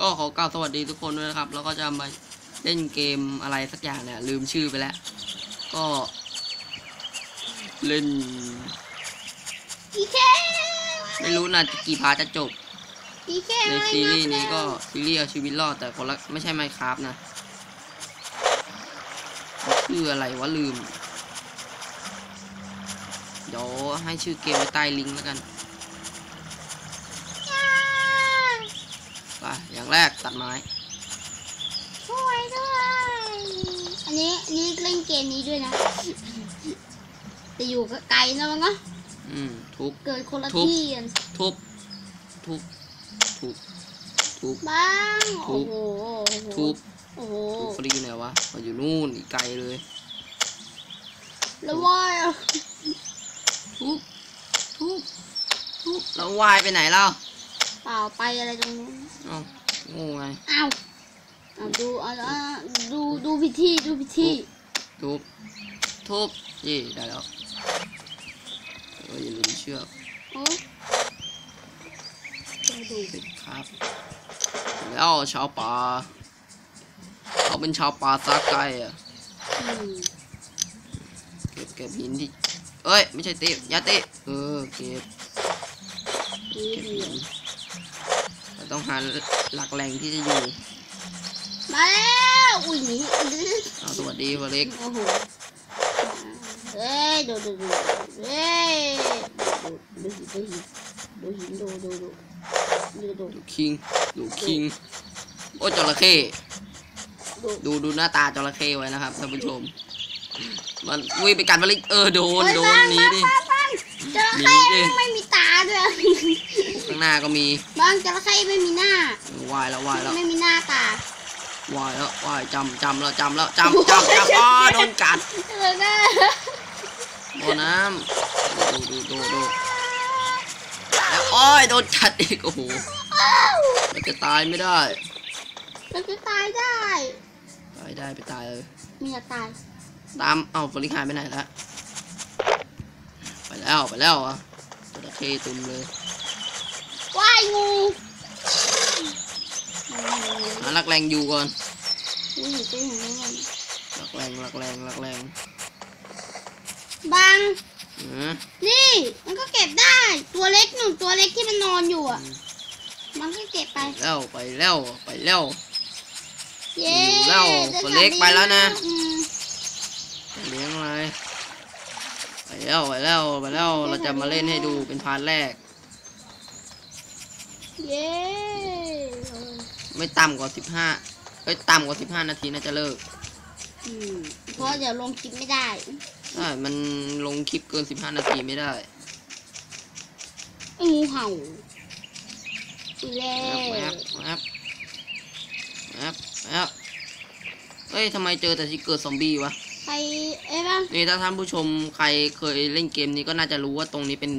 ก็ขอกล่าวสวัสดีทุกคนด้วยนะครับ แล้วก็จะมาเล่นเกมอะไรสักอย่างเนี่ยลืมชื่อไปแล้ว ก็เล่น พีเคไม่รู้นะกี่พาร์ทจะจบ พีเคในซีรีส์นี้ก็ซีรีส์เอาชีวิตรอดแต่คนละไม่ใช่ไมค์คราฟนะชื่ออะไรวะลืม เดี๋ยวให้ชื่อเกมไว้ใต้ลิงก์แล้วกัน ไป อย่าง แรกตัดไม้ช่วยด้วย อันนี้อันนี้เล่นเกมนี้ด้วยนะ แต่อยู่ไกลๆนะมันก็อืมทุบ เกิดคนละทุบ ที่กันทุบทุบทุบทุบ บ้าง ทุโอ้บ โหโอ้โหทุบโอ้โห ทุบเขาดีอยู่ไหนวะเขาอยู่นู่นอีกไกลเลยแล้วว่าทุบทุบทุบแล้ววายไปไหนแล้วเปล่าไปอะไรตรงนู้น เอ้าโง่ไง อ้าวเอาดูเอาเอาดูดูพิธีดูพิธีทุบ ทุบยี่ได้แล้วเอออย่าลืมเชือกโอ้ดูดูติดครับ แล้วชาวป่าเขาเป็นชาวป่าซากไก่อะอืมเก็บเก็บหินที่เอ้ย ไม่ใช่เตะอยาเตะเออ เก็บดีเก็บดีหินเรา ต้องหาหลักแหล่งที่จะอยู่ มาแล้วอุ้ยหนีเอาสวัสดีวาเล็กโอ้โหเอ้ยดูดูดูเอ้ยดูดูหินดูหินดูหินดูดูดูดูดูดูคิงดูคิงโอ้จระเข้ดูดูหน้าตาจระเข้ไว้นะครับท่านผู้ชม มันวิ่งไปกัดวาเล็กเออโดนโดนหนี้บ้างดิ จระหนีเข้ดิไม่มีตาด้วยข้างหน้าก็มีบางจระเข้ไม่มีหน้าเออว่ายแล้วว่ายแล้วไม่มีหน้าตาว่ายแล้วว่ายจำจำแล้วจำแล้วจำจำจำอ๋อโดนกัดเออหน้าโดนน้ำดูดูดูดูแล้วโอ้ยโดนกัดอีกโอ้โหมันจะตายไม่ได้มันจะตายได้ตายได้ไปตายเลยมีอยากตายตามเอ้าฟลิกหายไปไหนละไป แล้วไปแล้วอะจระเข้ตุ่มเลยว่ายงูหาหลักแรงอยู่ก่อนนี่อยู่ตรงนี้มันหลักแรงหลักแรงหลักแรงบางอืมนี่มันก็เก็บได้ ตัวเล็กหนึ่งตัวเล็กที่มันนอนอยู่อะ มันก็เก็บไปแล้วไปแล้วไปแล้วเย้อยู่แล้วได้ตัวเล็กไปแล้วนะ อืม เลี้ยงอะไร ไปแล้วไปแล้วไปแล้วเราจะมาเล่นให้ดูเป็นพาร์ทแรก เย้ไม่ต่ำกว่าสิบห้าเอ้ยต่ำกว่าสิบห้านาทีน่าจะเลิกอืมเพราะเดี๋ยวลงคลิปไม่ได้ใช่มันลงคลิปเกินสิบห้านาทีไม่ได้ไอ้งูเห่าอีแล้แอปแอปแอปแอปแอปเฮ้ยทำไมเจอแต่ที่เกิดซอมบี้วะใค รเอ้ยบ้างนี่ถ้าท่านผู้ชมใครเคยเล่นเกมนี้ก็น่าจะรู้ว่าตรงนี้เป็น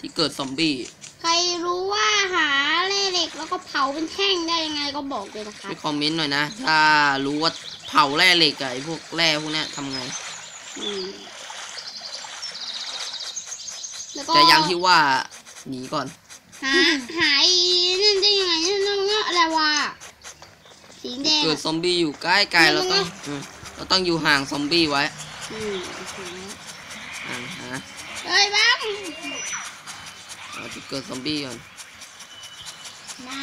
ที่เกิดซอมบี้ใครรู้ว่าหาแร่เหล็กแล้วก็เผาเป็นแท่งได้ยังไงก็บอกเลยนะคะไปคอมเมนต์หน่อยนะ ถ้ารู้ว่าเผาแร่เหล็กอะไอพวกแร่พวกเนี้ยทำไง อืมแล้วก็แต่อย่างที่ว่าหนีก่อน หาหาไอ้นั่นได้ยังไงนั่นนั่นนั่นอะไรวะสีแดงเกิดอะ ซอมบี้อยู่ใกล้ๆเราต้องอืม เราต้องอยู่ห่างซอมบี้ไว้อืมห่างหาเฮ้ยบ้างเอาที่เกิดซอมบี้ก่อนมา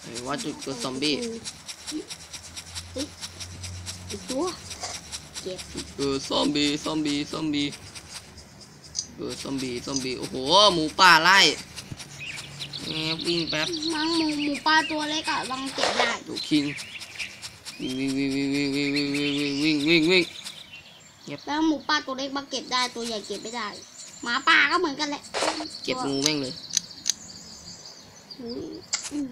ไหนว่าจุดเกิดซอมบี้เฮ้ยอีกตัวเจ็บเกิดซอมบี้ซอมบี้ซอมบี้เกิดซอมบี้ซอมบี้โอ้โหหมูป่าไล่ แอบวิ่งแป๊บมังหมูหมูปลาตัวเล็กอะบังเก็บได้ดูคิงวิ่งวิ่งวิ่งวิ่งวิ่งวิ่งวิ่งวิ่งวิ่งวิ่งวิ่งแล้วหมูปลาตัวเล็กบังเก็บได้ตัวใหญ่เก็บไม่ได้ หมาป่าก็เหมือนกันแหละ เก็บงูแม่งเลยอืมอืม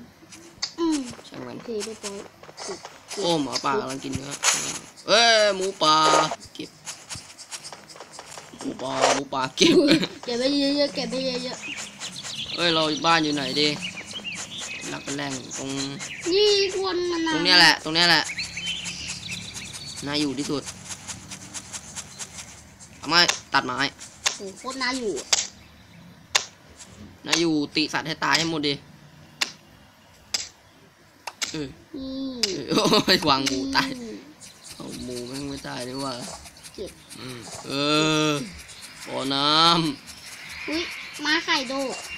อืมช่างมันโอเคเรียบร้อยโอ้หมาป่ากำลังกินเนื้อเอ้ยหมูป่าเก็บหมูป่าหมูป่าเก็บเก็บไปเยอะๆเก็บไปเยอะ เอ้ยเราบ้านอยู่ไหนดิหลักเป็นแรงตรงๆนี่คนมันตรงเนี้ยแหละ ตรงเนี้ยแหละน่าอยู่ที่สุดทำไมตัดไม้โหโคตรน่าอยู่อะนะอยู่ติสัตว์ให้ตายให้หมดดิเออนี่เออโอ้ยวางหมูตายอืมเอาหมูแม่งไม่ตายด้วยว่าเก็บอืมเออบ่อน้อุ้ยมาไข่โดกำเ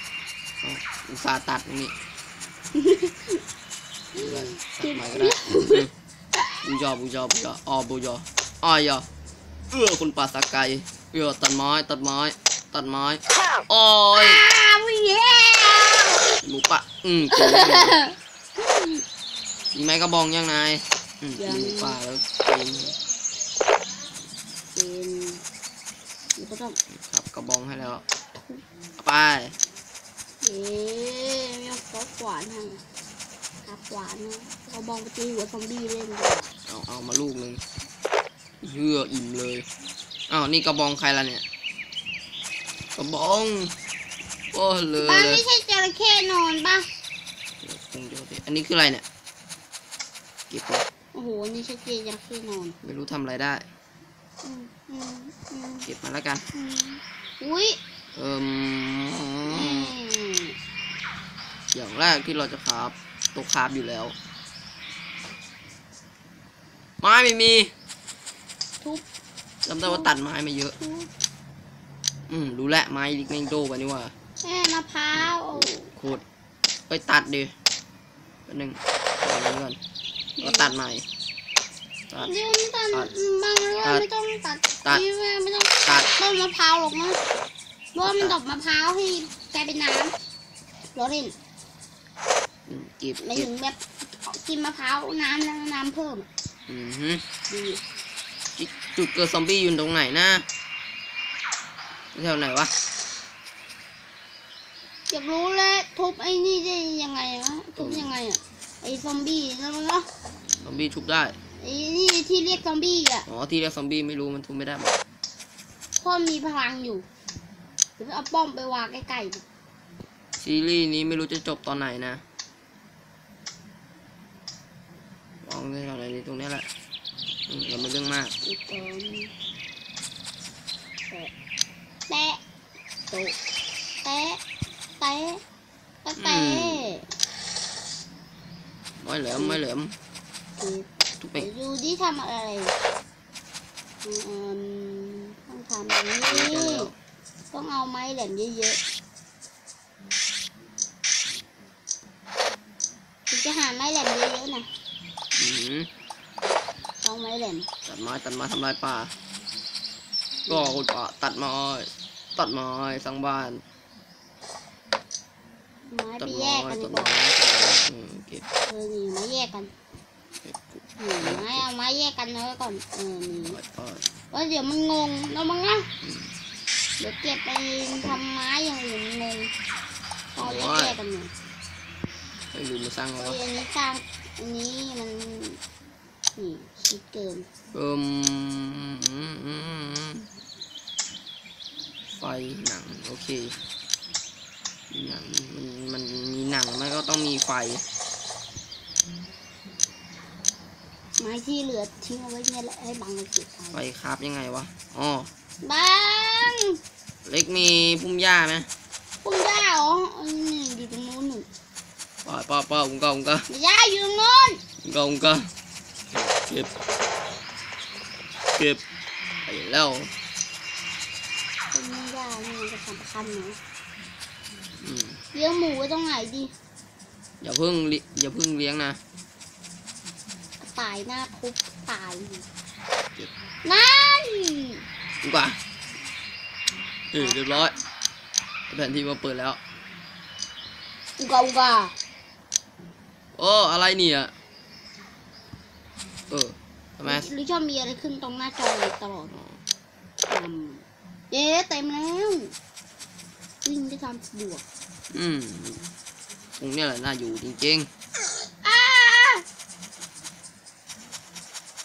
อาอุตส่าห์ตัดตรงนี้ตัดใหม่ก็ได้บูยอบูยอบูยออ๋อบูยออ้อยอเออคนป่าสากไก่เออตัดไม้ตัดไม้ตัดไม้โอ้ยอ้าววิ่งแล้วหมูปะอืมกินได้ยิงไม้กระบองยังนายอืมยิงหมูป่าแล้วกินเป็นนี่ก็ต้องครับกระบองให้แล้วเอาไปเอ๊ะ ไม่ต้องขอขวานให้ขับขวานนะเอาบองไปตีหัวซอมบี้เล่นดีกว่าเอาเอามาลูกหนึ่งเยื่ออิ่มเลยอ้าวนี่กระบองใครล่ะเนี่ยกระบองโอ้เลยบ้านเลยไม่ใช่จระเข้นอนปะคงเดี๋ยวสิอันนี้คืออะไรเนี่ยเก็บไว้โอ้โหนี่ใช่จระเข้นอน ไม่รู้ทำอะไรได้อืมอืมอืมเก็บมาแล้วกันอืมอุ้ยเอิ่มอืม อย่างแรกที่เราจะคราบตัวคราบอยู่แล้ว ไม้ไม่มีทุบจำได้ว่าตัดไม้มาเยอะทุบอืมรู้แล้วไม้ลิกแมงโดไปนี่ว่าแม่มะพร้าวโคตรไปตัดดิแป๊บนึงเอาอันนี้ก่อนแล้วตัดใหม่ตัดเดี๋ยวไม่ตัดตัดบางเรื่องตัดไม่ต้องตัดตัดนี่แม่ไม่ต้องตัดต้นมะพร้าวหรอกนะเพราะว่ามันดอกมะพร้าวให้กลายเป็นน้ำล้อเล่นอืม เก็บไม่เก็บถึงแบบกินมะพร้าวน้ำแล้วน้ำเพิ่มอือฮึดีจุดเกิดซอมบี้อยู่ตรงไหนนะแถวไหนวะอยากรู้เลยทุบไอ้นี่ได้ยังไงวะทุบยังไงอะไอ้ซอมบี้นั่นมันเนาะซอมบี้ทุบได้ไอ้นี่ที่เรียกซอมบี้อะอ๋อที่เรียกซอมบี้ไม่รู้มันทุบไม่ได้หรอกเพราะมันมีพลังอยู่หรือเอาป้อมไปวางใกล้ๆดิซีรีส์นี้ไม่รู้จะจบตอนไหนนะวางไว้แถวไหนดีตรงเนี้ยแหละอื มเราไม่เรื่องมากอีกตอนแตะแตะโตะแตะแตะแตะแตะไม่เหลือมไม่เหลือมเก็บทุบไปเดี๋ยวดูดิทำอะไรอืมต้องทำอย่างนี้ต้องเอาไม้แหลมเยอะๆถึงจะหาไม้แหลมเยอะๆนะอืมต้องไม้แหลมตัดไม้ตัดไม้ทำลายป่าก็คุณป่าตัดไม้ตัดไม้สร้างบ้าน ไม้ตัไปดแยไม้กกันดีตัดกว่าไม้อืมเก็บเออนี่ไม้แยกกันเก็บอืมไม้เอาไม้แยกกันเอาไว้ก่อนเออนี่ปล่อยปล่อยว่าเดี๋ยวมันงงแล้วมั้งนะเดี๋ยวเก็บไปทำไม้อย่างอื่นงงต้องเอาแยกกันหน่อยไม่ลืมมาสร้างเฮ้แล้วยอันนี้สร้างอันนี้มันนี่ ชิดเกินเอิ่มไฟหนัง โอเคหนังมันมันมีหนังมันก็ต้องมีไฟ ไม้ที่เหลือทิ้งเอาไว้เนี่ยแหละให้บังมันเก็บไฟไปคราบยังไงวะอ๋อบังเล็กมีพุ่มหญ้าไหมคุณย่าเหรออันนี้อยู่ตรงนู้นหนึ่งปล่อยปล่อยปล่อยอุ้งกาอุ้งกาย่าอยู่ตรงนู้นอุ้งกาอุ้งกา เก็บ เก็บไปแล้วคุณย่านี่มันจะสำคัญนะอืมเลี้ยงหมูไว้ตรงไหนดีอย่าเพิ่งลิอย่าเพิ่งเลี้ยงนะตายหน้าทุบตายเก็บนั่นอุ้งกาเออเรียบร้อยแผนที่มาเปิดแล้วอุกาอุกาโอ้อะไรเนี่ย เออทำไมหรือชอบมีอะไรขึ้นตรงหน้าจอเลยตลอดอืมเอ๊ะเต็มแล้ววิ่งได้ตามสะดวก อืมตรงเนี้ยแหละน่าอยู่จริงอ้า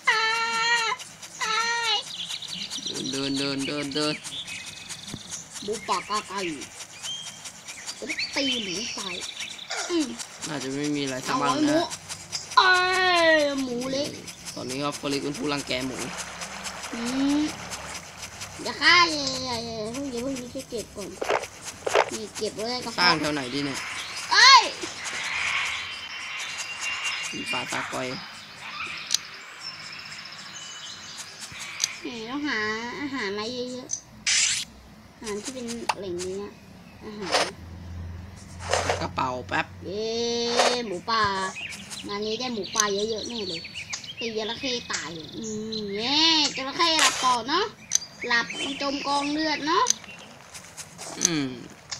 อ้าอ้ายๆเดินเดินเดินเดินบุปากาไก่จะได้ตีหมูตายอืมน่าจะไม่มีอะไรสร้าเอางบ้านไว้หมูนะเอ้ยหมูเล็ก ตอนนี้ก็ฟลิกเป็นผู้รังแกหมูอืมอย่าฆ่าอย่าอย่าอย่าอย่าเพิ่งอย่าเพิ่งก็บก่อนนี่เก็บไว้ในกระสร้างเพาะแถวไหนดีเนี่ยเอ้ยมีป่าตากอยแหมต้องหาอาหารมาเยอะๆอาหารที่เป็นแหล่งเนี้ยอาหาร กระเป๋าแป๊บ เย้หมูป่างานนี้ได้หมูป่าเยอะๆแน่เลย ตีจระเข้ตายอืมเย้จระเข้หลับต่อเนาะหลับมันจมกองเลือดเนาะอืม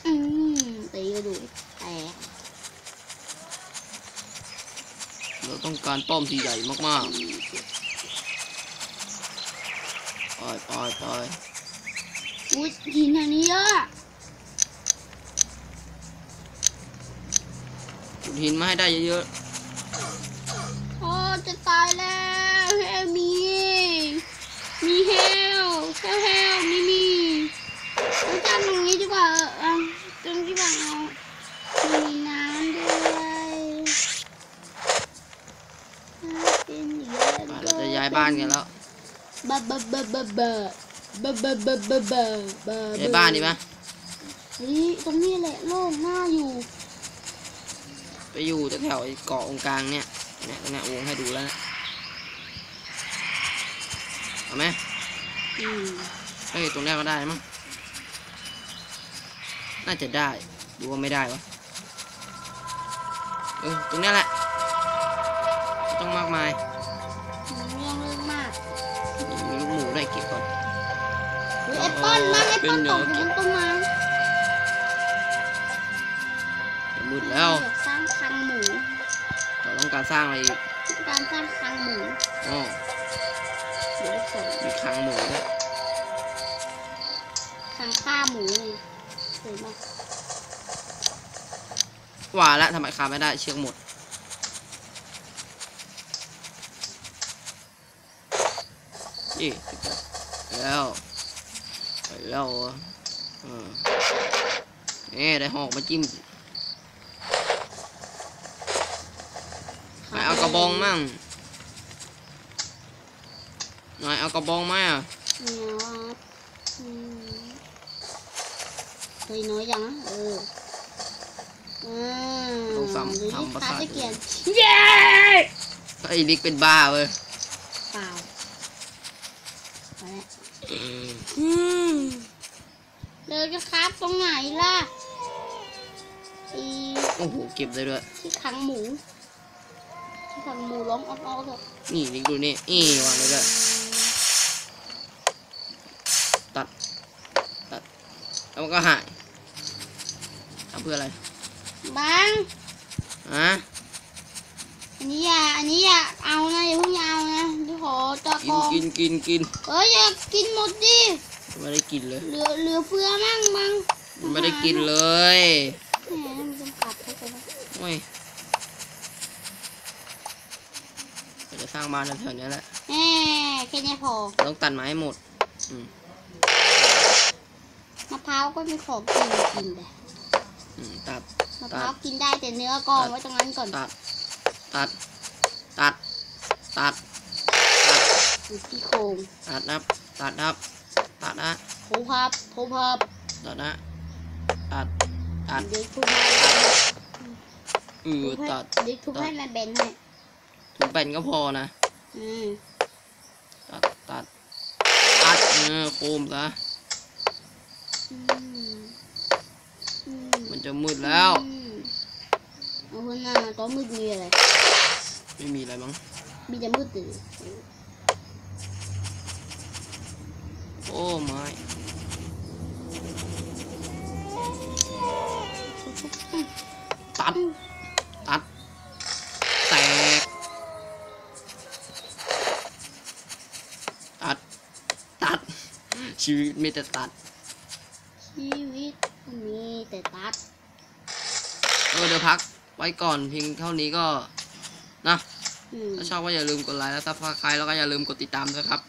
อืมตีกระดูกแตกเราต้องการป้อมที่ใหญ่มากๆไปไปไปอุ้ยหินอันนี้เยอะขุดหินมาให้ได้เยอะโอ้จะ ตายแล้วเฮลมีมีเฮลเฮลเฮลมีมีเอาจานตรงนี้ดีกว่าเออตรงที่วางเอามีน้ำด้วยเป็นเยอะๆมาเราจะย้ายบ้านกันแล้วบะบะบะบะบะบะบะบะบะบะบะย้ายบ้านดีไหมเฮ้ยตรงนี้แหละโล่งน่าอยู่ ไปอยู่แถวๆไอ้เกาะองกลางเนี่ย เนี่ยตรงเนี้ยวงให้ดูแล้วนะเอาไหมอืมเฮ้ยตรงเนี้ยก็ได้มั้งน่าจะได้ดูว่าไม่ได้วะเออตรงเนี้ยแหละไม่ต้องมากมายเรื่องเรื่องมากมีลูกหมูด้วยเก็บก่อนเฮ้ยแอปเปิ้ลมันแอปเปิ้ลตกอยู่บนต้นไม้จะมืดแล้ว การสร้างอะไรอีกการสร้างคลังหมูอ๋อเดี๋ยวก่อนมีคลังหมูด้วยคลังฆ่าหมูนี่สวยมากว่าแล้วทำไมคาไม่ได้เชือกหมดนี่ไปแล้วไปแล้วเหรอเออนี่ได้หอกมาจิ้มใครเอากระ บองมั่งหน่อยเอากระบองไหมอะเนี่ยว่าอืมเคยน้อยยังอะเอออืมลงซ้ำดูนี่ทำประคาสาทตะเกียนเย้ไอ้ลิกเป็นบ้าเว้ยเปล่าไปแล้วอืมเราจะคราฟตรงไหนล่ะอีโอ้โหเก็บได้ด้วยที่ขังหมู ที่ขังหมูร้องอ้อๆเถอะนี่ลิกดูนี่นี่วางไว้ด้วยตัด ตัด แล้วมันก็หายทำเพื่ออะไรบังฮะอันนี้อย่าอันนี้อย่าเอานะอย่าเพิ่งเอานะเดี๋ยวขอจอกิกนองกินกินกินเอ้ยอย่ากินหมดดิไม่ได้กินเลย เหลือเหลือเฟือมั่งมั่งไม่ได้กินเลย แหมมันจำกัดเข้าไปแล้ว โอ้ยเรา จะสร้างบ้านแถวๆนี้แหละแหมแค่นี้พอต้องตัดไม้ให้หมดอืมมะพร้าวก็เป็นของกินกินเลยอืมตัด มะพร้าวกินได้แต่เนื้อกองไว้ตรงนั้นก่อนตัด ตัด ตัด ตัด ตัดอยู่ที่โครงตัดนะครับ ตัดนะครับ ตัดนะโคพับโคพับตัดนะ ตัด ตัดเด็กทุบให้เออตัดเด็กทุบให้มันเบนให้ ถึงเป็นก็พอนะอืมตัดตัดตัดเออโคมซะอืมอืมมันจะมืดแล้ว อืมเอาคนหน้าก็มืดมีอะไร ไม่มีอะไรมั้งมีแต่มืดตื่นโอ้ไม้ตัดตัด แตก ตัด ตัด ชีวิตมีแต่ตัด ชีวิตมีแต่ตัด เออเดี๋ยวพักไว้ก่อนเพียงเท่านี้ก็นะ อืม ถ้าชอบก็อย่าลืมกดไลค์แล้วถ้าพาใครแล้วก็อย่าลืมกดติดตามด้วยครับ